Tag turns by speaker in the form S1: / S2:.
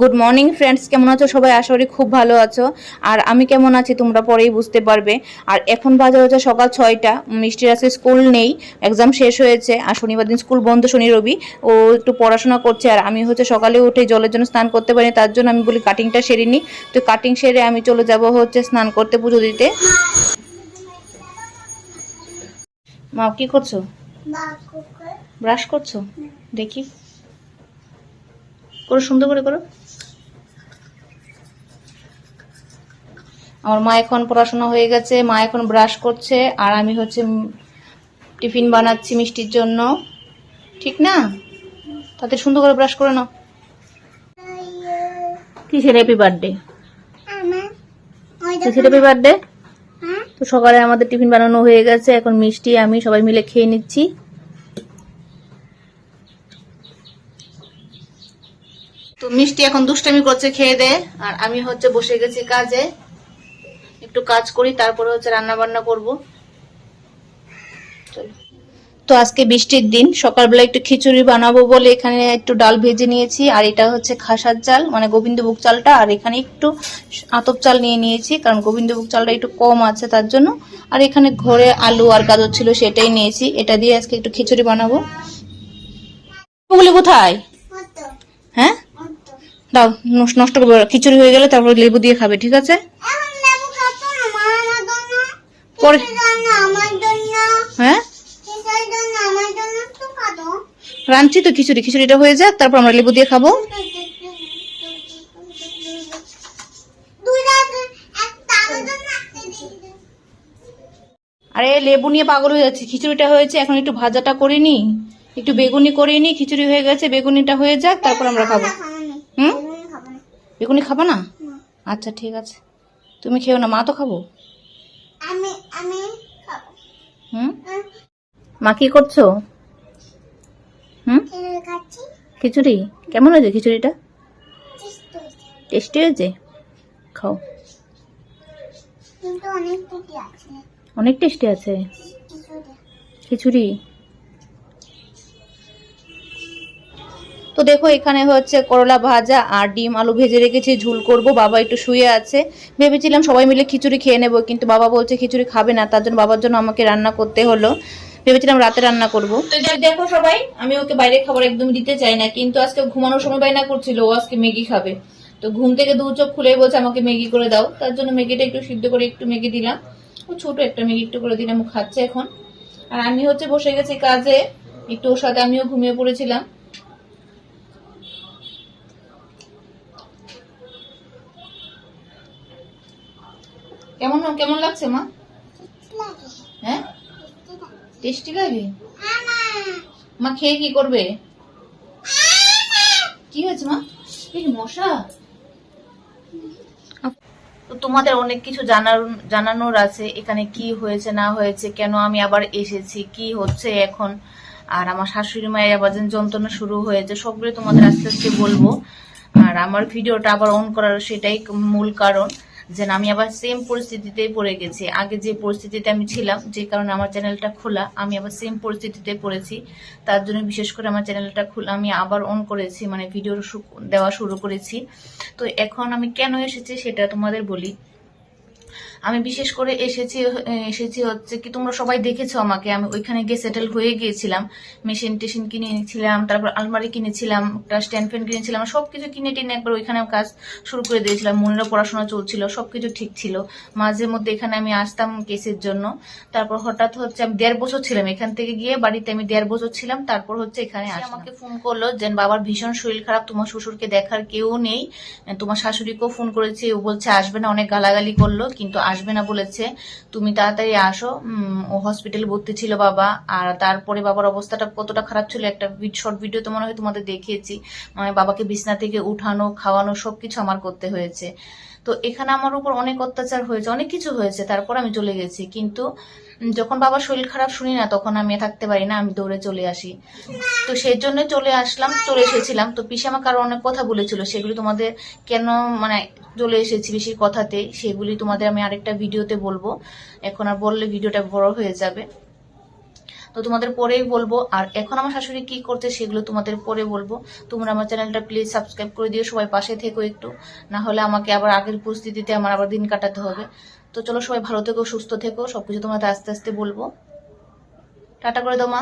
S1: Good morning friends কেমন আছো? সবাই আশা করি খুব ভালো আছো। আর আমি কেমন আছি? তোমরা পরেই বুঝতে পারবে। আর এখন বাজে হচ্ছে সকাল ছয়টা। মিষ্টির আছে স্কুল নেই। এক্সাম শেষ হয়েছে। আর শনিবার দিন স্কুল বন্ধ শনি রবি। ও একটু পড়াশোনা করছে। আর আমি হচ্ছে সকালে উঠে জলের জন্য স্নান করতে পারি তার জন্য আমি বলি কাটিংটা সেরে নিই তো কাটিং সেরে আমি চলে যাব হচ্ছে স্নান করতে পুজো দিতে। মা কি করছ? ব্রাশ করছ? দেখি। করো সুন্দর করে করো। আমার মা এখন পড়াশোনা হয়ে গেছে মা এখন ব্রাশ করছে আর আমি হচ্ছে টিফিন বানাচ্ছি মিষ্টির জন্য। ঠিক না? তাতে সুন্দর করে ব্রাশ করে নাও। কিসের হ্যাপি বার্থডে কিসের হ্যাপি বার্থডে তো সকালে আমাদের টিফিন বানানো হয়ে গেছে এখন মিষ্টি আমি সবাই মিলে খেয়ে নিচ্ছি। তো মিষ্টি এখন দুষ্টামি করছে খেয়ে দে আর আমি হচ্ছে বসে গেছি কাজে। একটু কাজ করি তারপরে হচ্ছে রান্না বান্না করব। তো আজকে বৃষ্টির দিন সকালবেলা একটু খিচুড়ি বানাবো বলে এখানে একটু ডাল ভেজে নিয়েছি আর এটা হচ্ছে খাসার চাল মানে গোবিন্দভোগ চালটা আর এখানে একটু আতপ চাল নিয়ে নিয়েছি কারণ গোবিন্দভোগ চালটা একটু কম আছে তার জন্য। আর এখানে ঘরে আলু আর গাজর ছিল সেটাই নিয়েছি এটা দিয়ে আজকে একটু খিচুড়ি বানাবো। ওগুলি কোথায়? হ্যাঁ? দাও নষ্ট নষ্ট করবে খিচুড়ি হয়ে গেলে তারপর লেবু দিয়ে খাবে ঠিক আছে? পরে হ্যাঁ? রাঁধছি তো খিচুড়ি খিচুড়িটা হয়ে যাক তারপর আমরা লেবু দিয়ে খাব। আরে লেবু নিয়ে পাগল হয়ে যাচ্ছে। খিচুড়িটা হয়েছে এখন একটু ভাজাটা করিনি একটু বেগুনি করিনি খিচুড়ি হয়ে গেছে বেগুনিটা হয়ে যাক তারপর আমরা খাব। হুম? বেগুনি খাব না? আচ্ছা ঠিক আছে। তুমি খেও না মা তো খাব?
S2: আমি আমি
S1: হুম? মা কি করছ? হুম? খিচুড়ি? কেমন হয়েছে খিচুড়িটা?
S2: টেস্টি হয়েছে।
S1: খাও।
S2: অনেক
S1: টেস্টি আছে। খিচুড়ি? তো দেখো, এখানে হচ্ছে করলা ভাজা আর ডিম আলু ভেজে রেখেছি, ঝুল করব, বাবা একটু শুয়ে আছে। ভেবেছিলাম সবাই মিলে খিচুড়ি খেয়ে নেব, কিন্তু বাবা বলছে খিচুড়ি খাবে না, তার জন্য বাবার জন্য আমাকে রান্না করতে হলো। ভেবেছিলাম রাতে রান্না করব। তো দেখো সবাই, আমি ওকে বাইরে খাবার একদম দিতে চাই না, কিন্তু আজকে ঘুমানোর সময় বাইনা করছিল, ও আজকে ম্যাগি খাবে। তো ঘুম থেকে দু চোখ খুলে বলছে, আমাকে ম্যাগি করে দাও। তার জন্য ম্যাগিটা একটু সিদ্ধ করে একটু ম্যাগি দিলাম। ও ছোট একটা ম্যাগি একটু করে দিলাম খাচ্ছে এখন। আর আমি হচ্ছে বসে গেছি কাজে, একটু ওর সাথে আমিও ঘুমিয়ে পড়েছিলাম। কেমন কেমন লাগছে মা? হ্যাঁ? টেস্টি লাগে? মা খেয়ে কি করবে? কি হয়েছে মা? মশা। তো তোমাদের অনেক কিছু জানার, জানানোর আছে, এখানে কি হয়েছে, না হয়েছে, কেন আমি আবার এসেছি, কি হচ্ছে এখন? আর আমার শাশুড়ি মায়ের আবার যেন যন্ত্রণা শুরু হয়েছে, সবগুলো তোমাদের আস্তে আস্তে বলব। আর আমার ভিডিওটা আবার অন করার সেটাই মূল কারণ। যে না, আমি আবার সেম পরিস্থিতিতেই পড়ে গেছি। আগে যে পরিস্থিতিতে আমি ছিলাম যে কারণে আমার চ্যানেলটা খোলা আমি আবার সেম পরিস্থিতিতে পড়েছি। তার জন্য বিশেষ করে আমার চ্যানেলটা খোলা আমি আবার অন করেছি মানে ভিডিও দেওয়া শুরু করেছি। তো এখন আমি কেন এসেছি সেটা তোমাদের বলি। আমি বিশেষ করে এসেছি এসেছি হচ্ছে কি তোমরা সবাই দেখেছ আমাকে। আমি ওইখানে গিয়ে সেটেল হয়ে গিয়েছিলাম। মেশিন টেশিন কিনেছিলাম তারপর আলমারি কিনেছিলাম একটা স্ট্যান্ড ফ্যান কিনেছিলাম সবকিছু কিনে টিনে একবার ওইখানে কাজ শুরু করে দিয়েছিলাম। মনেরও পড়াশোনা চলছিল সবকিছু ঠিক ছিল। মাঝে মধ্যে এখানে আমি আসতাম কেসের জন্য। তারপর হঠাৎ হচ্ছে আমি দেড় বছর ছিলাম এখান থেকে গিয়ে বাড়িতে আমি দেড় বছর ছিলাম তারপর হচ্ছে এখানে আসি আমাকে ফোন করল যে বাবার ভীষণ শরীর খারাপ তোমার শ্বশুরকে দেখার কেউ নেই। তোমার শাশুড়িকেও ফোন করেছি ও বলছে আসবে না। অনেক গালাগালি করল কিন্তু আসবে না বলেছে। তুমি তাড়াতাড়ি আসো। ও হসপিটালে ভর্তি ছিল বাবা। আর তারপরে বাবার অবস্থাটা কতটা খারাপ ছিল একটা শর্ট ভিডিও তো মনে হয় তোমাদের দেখিয়েছি। মানে বাবাকে বিছনা থেকে উঠানো, খাওয়ানো, সবকিছু আমার করতে হয়েছে। তো এখানে আমার উপর অনেক অত্যাচার হয়েছে, অনেক কিছু হয়েছে। তারপর আমি চলে গেছি। কিন্তু যখন বাবার শরীর খারাপ শুনি না, তখন আমি থাকতে পারি না। আমি দৌড়ে চলে আসি। তো সেই জন্য চলে আসলাম, চলে এসেছিলাম। তো পিসে আমাকে আরও অনেক কথা বলেছিল। সেগুলো তোমাদের কেন মানে চলে এসেছি বেশি কথাতে, সেগুলি তোমাদের আমি আরেকটা ভিডিওতে বলব। এখন আর বললে ভিডিওটা বড় হয়ে যাবে। তো তোমাদের পরেই বলব, আর এখন আমার শাশুড়ি কি করছে সেগুলো তোমাদের পরে বলব। তোমরা আমার চ্যানেলটা প্লিজ সাবস্ক্রাইব করে দিও, সবাই পাশে থেকো একটু। না হলে আমাকে আবার আগের পরিস্থিতিতে আমার আবার দিন কাটাতে হবে। তো চলো সবাই ভালো থেকো, সুস্থ থেকো, সবকিছু তোমাদের আস্তে আস্তে বলব। টাটা করে দাও মা।